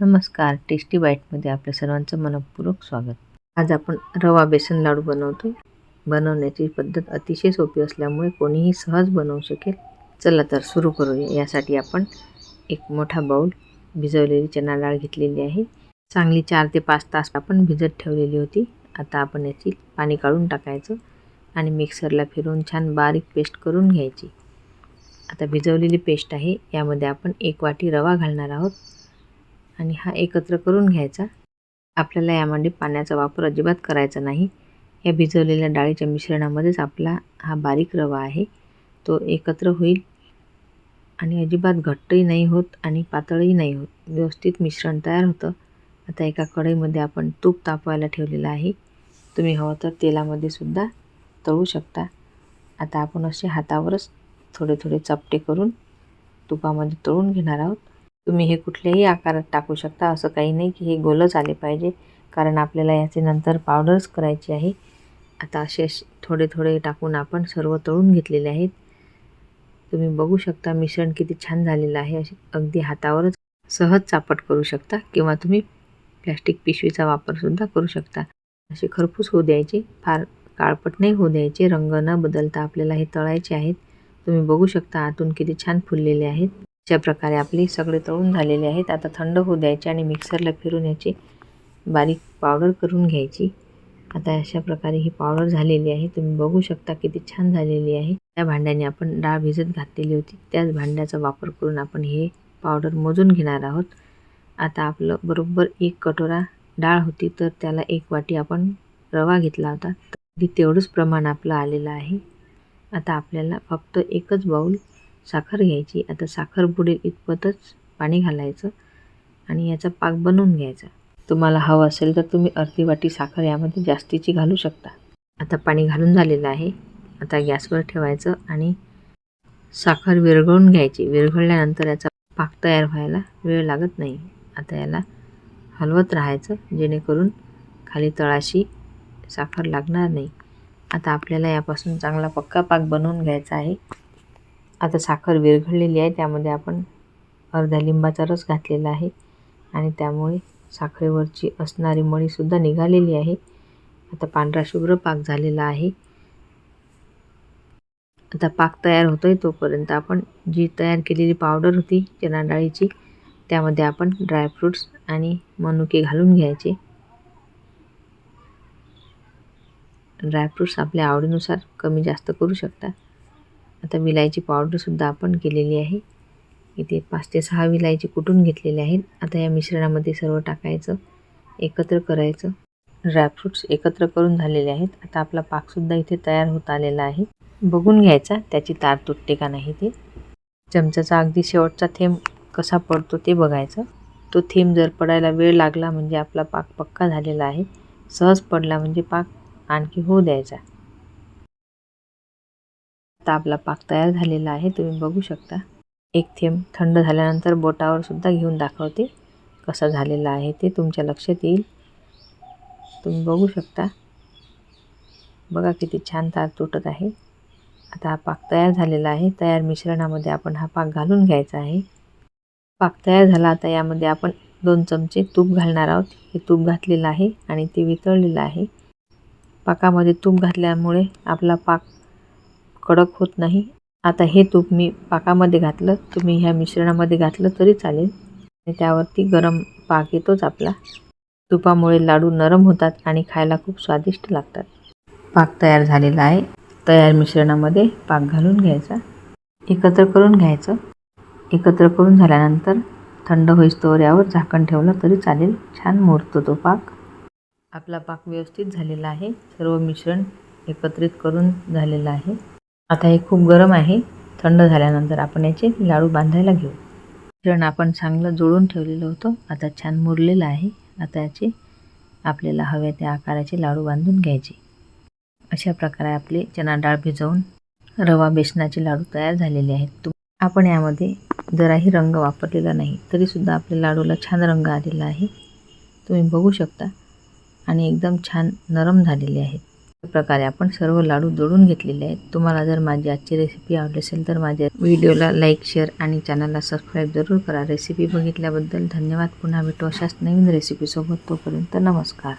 नमस्कार टेस्टी बाईटमध्ये आपल्या सर्वांचं मनपूर्वक स्वागत. आज आपण रवा बेसन लाडू बनवतो बनवण्याची पद्धत अतिशय सोपी असल्यामुळे कोणीही सहज बनवू शकेल. चला तर सुरू करूया. यासाठी आपण एक मोठा बाऊल भिजवलेली चणा डाळ घेतलेली आहे. चांगली चार ते पाच तास आपण भिजत ठेवलेली होती. आता आपण याची पाणी काढून टाकायचं आणि मिक्सरला फिरून छान बारीक पेस्ट करून घ्यायची. आता भिजवलेली पेस्ट आहे. यामध्ये आपण एक वाटी रवा घालणार आहोत. आणि हा एकत्र करून घ्यायचा. आपल्याला यामध्ये पाण्याचा वापर अजिबात करायचा नाही. या भिजवलेल्या डाळीच्या मिश्रणामध्येच आपला हा बारीक रवा आहे. तो एकत्र होईल आणि अजिबात घट्टही नाही होत आणि पातळही नाही होत. व्यवस्थित मिश्रण तयार होतं. आता एका कढईमध्ये आपण तूप तापवायला ठेवलेलं आहे. तुम्ही हवं तर तेलामध्ये सुद्धा तळू शकता. आता आपण असे हातावरच थोडे थोडे चपटे करून तुपामध्ये तळून घेणार आहोत. तुम्ही हे कुठल्याही आकारात टाकू शकता असं काही नाही की हे गोलच आले पाहिजे कारण आपल्याला याचे नंतर पावडर्स करायची आहे. आता असे थोडे थोडे टाकून आपण सर्व तळून घेतलेले आहेत. तुम्ही बघू शकता मिश्रण किती छान झालेलं आहे असे अगदी हातावरच सहज चापट करू शकता किंवा तुम्ही प्लॅस्टिक पिशवीचा वापरसुद्धा करू शकता. असे खरपूस होऊ द्यायचे फार काळपट नाही होऊ द्यायचे रंग न बदलता आपल्याला हे तळायचे आहेत. तुम्ही बघू शकता आतून किती छान फुललेले आहेत. अशा प्रकारे आपले सगळे तळून झालेले आहेत आता थंड होऊ द्यायचे आणि मिक्सरला फिरून याची बारीक पावडर करून घ्यायची. आता अशा प्रकारे ही पावडर झालेली आहे. तुम्ही बघू शकता किती छान झालेली आहे. त्या भांड्याने आपण डाळ भिजत घातलेली होती. त्याच भांड्याचा वापर करून आपण हे पावडर मोजून घेणार आहोत. आता आपलं बरोबर एक कटोरा डाळ होती तर त्याला एक वाटी आपण रवा घेतला होता. तरी तेवढंच प्रमाण आपलं आलेलं आहे. आता आपल्याला फक्त एकच बाऊल साखर घ्यायची. आता साखर बुडेल इतपतच पाणी घालायचं आणि याचा पाक बनवून घ्यायचा. तुम्हाला हवं असेल तर तुम्ही अर्धी वाटी साखर यामध्ये जास्तीची घालू शकता. आता पाणी घालून झालेलं आहे. आता गॅसवर ठेवायचं आणि साखर विरघळून घ्यायची. विरघळल्यानंतर याचा पाक तयार व्हायला वेळ लागत नाही. आता याला हलवत राहायचं जेणेकरून खाली तळाशी साखर लागणार नाही. आता आपल्याला यापासून चांगला पक्का पाक बनवून घ्यायचा आहे. आता साखर विरघळलेली आहे त्यामध्ये आपण अर्धा लिंबाचा रस घातलेला आहे आणि त्यामुळे साखरेवरची असणारी मळीसुद्धा निघालेली आहे. आता पांढरा शुभ्र पाक झालेला आहे. आता पाक तयार होतो आहे तोपर्यंत आपण जी तयार केलेली पावडर होती चणाडाळीची त्यामध्ये आपण ड्रायफ्रूट्स आणि मनुके घालून घ्यायचे. ड्रायफ्रूट्स आपल्या आवडीनुसार कमी जास्त करू शकता. आता विलायची पावडरसुद्धा आपण केलेली आहे. इथे पाच ते सहा विलायची कुटून घेतलेले आहेत. आता या मिश्रणामध्ये सर्व टाकायचं एकत्र करायचं. ड्रायफ्रूट्स एकत्र करून झालेले आहेत. आता आपला पाकसुद्धा इथे तयार होत आलेला आहे. बघून घ्यायचा त्याची तार तुटते का नाही ते. चमच्याचा अगदी शेवटचा थेंब कसा पडतो ते बघायचं. तो थेंब जर पडायला वेळ लागला म्हणजे आपला पाक पक्का झालेला आहे. सहज पडला म्हणजे पाक आणखी होऊ द्यायचा. आता आपला पाक तयार झालेला आहे. तुम्ही बघू शकता. एक थेंब थंड झाल्यानंतर बोटावर सुद्धा घेऊन दाखवते कसा झालेला आहे ते तुमच्या लक्षात येईल. तुम्ही बघू शकता. बघा किती छान तार तुटत आहे. आता हा पाक तयार झालेला आहे. तयार मिश्रणामध्ये आपण हा पाक घालून घ्यायचा आहे. पाक तयार झाला आता यामध्ये आपण दोन चमचे तूप घालणार आहोत. हे तूप घातलेलं आहे आणि ते वितळलेलं आहे. पाकामध्ये तूप घातल्यामुळे आपला पाक कडक होत नाही. आता हे तूप मी पाकामध्ये घातलं. तुम्ही ह्या मिश्रणामध्ये घातलं तरी चालेल. आणि त्यावरती गरम पाक येतोच आपला. तुपामुळे लाडू नरम होतात आणि खायला खूप स्वादिष्ट लागतात. पाक तयार झालेला आहे. तयार मिश्रणामध्ये पाक घालून घ्यायचा. एकत्र करून घ्यायचं. एकत्र करून झाल्यानंतर थंड होईस्तोवर यावर झाकण ठेवलं तरी चालेल. छान मोडतो तो पाक. आपला पाक व्यवस्थित झालेला आहे. सर्व मिश्रण एकत्रित करून झालेलं आहे. आता हे खूप गरम आहे. थंड झाल्यानंतर आपण याचे लाडू बांधायला घेऊ. मिश्रण आपण चांगलं जोडून ठेवलेलं होतं. आता छान मुरलेलं आहे. आता याचे आपल्याला हव्या त्या आकाराचे लाडू बांधून घ्यायचे. अशा प्रकारे आपले चणा डाळ भिजवून रवा बेसनाचे लाडू तयार झालेले आहेत. आपण यामध्ये जराही रंग वापरलेला नाही. तरीसुद्धा आपल्या लाडूला छान रंग आलेला आहे. तुम्ही बघू शकता. आणि एकदम छान नरम झालेले आहेत. प्रकारे आपण सर्व लाडू जोडून घेतलेले आहेत. तुम्हाला जर माझी आजची रेसिपी आवडली असेल तर माझ्या व्हिडिओला लाईक शेअर आणि चॅनलला सबस्क्राईब जरूर करा. रेसिपी बघितल्याबद्दल धन्यवाद. पुन्हा भेटू अशाच नवीन रेसिपीसोबत तोपर्यंत नमस्कार.